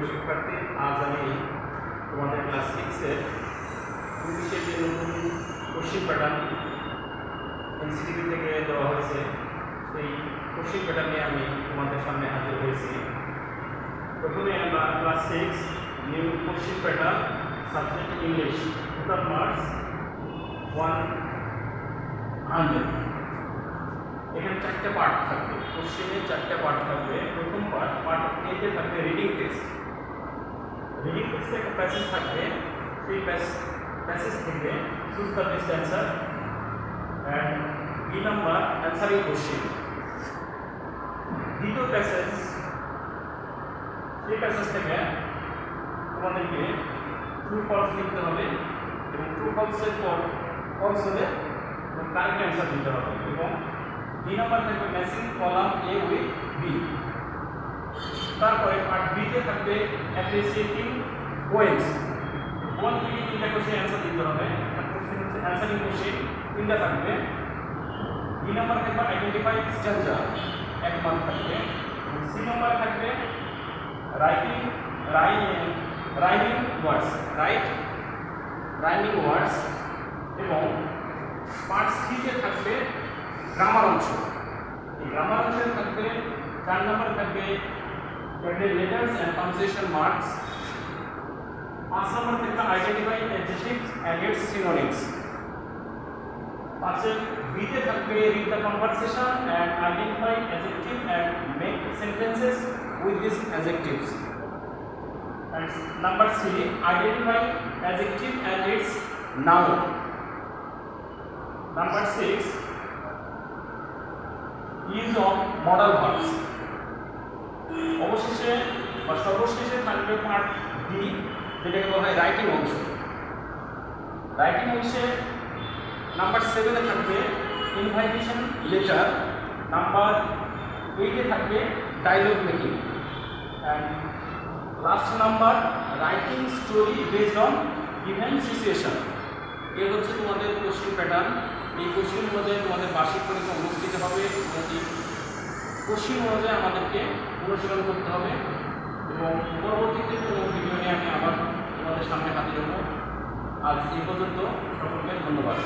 প্রিয় শিক্ষার্থী, আজ আমি তোমাদের ক্লাস সিক্সের ইংলিশের যে নতুন কোশ্চিন প্যাটার্ন এনসিটিভি থেকে দেওয়া হয়েছে, সেই কোশ্চিন প্যাটার্ন আমি তোমাদের সামনে হাজির হয়েছি। প্রথমে আমরা class six new question pattern subject English total marks one hundred এখানে চারটে পার্ট থাকবে কোশ্চেনে চারটে পার্ট থাকবে। প্রথম পার্ট পার্ট এতে থাকবে রিডিং টেস্ট রিডিং টেস্টে একটা প্যাসেজ থাকবে সেই প্যাসেজ থেকে choose the best answer and B number answering question দ্বিতীয় প্যাসেজ সেই প্যাসেজ থেকে তোমাদেরকে ট্রু ফলস লিখতে হবে এবং ট্রু ফলসের পর ফলস হলে কারেক্ট অ্যান্সার দিতে হবে এবং দুই নাম্বার থাকবে matching column A with B তারপরে পার্ট বিতে থাকবে অ্যাপ্রিসিয়েটিং পোয়েমস ওয়ান থেকে তিনটা কোশ্চেন অ্যান্সার দিতে হবে। অ্যান্সারিং কোশ্চেন তিনটা থাকবে। দুই নাম্বার থাকবে আইডেন্টিফাই স্ট্রাকচার এক মার্ক থাকবে। সি নাম্বার থাকবে writing rhyming words write rhyming words এবং পার্ট সিতে থাকবে গ্রামার অংশ। গ্রামার অংশে থাকবে, চার নম্বর থাকবে লেটার্স অ্যান্ড পাংচুয়েশন মার্কস পাঁচ নম্বর থাকবে identify adjectives and its synonyms পাঁচের বিতে থাকবে read the conversation and identify adjective and make sentences with this adjectives And number C, identify adjective and its noun. Number six, use of modal verbs. অবশেষে বা সর্বশেষে থাকবে part D যেটাকে বলা হয় রাইটিং অংশ। রাইটিং অংশে নাম্বার সেভেনে থাকবে ইনভাইটেশন লেটার নাম্বার এইটে থাকবে dialogue making and last number writing story based on given situation এ হচ্ছে তোমাদের কোশ্চিন প্যাটার্ন এই কোশ্চিন অনুযায়ী তোমাদের বার্ষিক পরীক্ষা অনুষ্ঠিত হবে। কোশ্চিন অনুযায়ী আমাদেরকে অনুশীলন করতে হবে এবং পরবর্তীতে কোনো ভিডিও নিয়ে আমি আবার তোমাদের সামনে হাজির হব। আজ এই পর্যন্ত সকলকে ধন্যবাদ।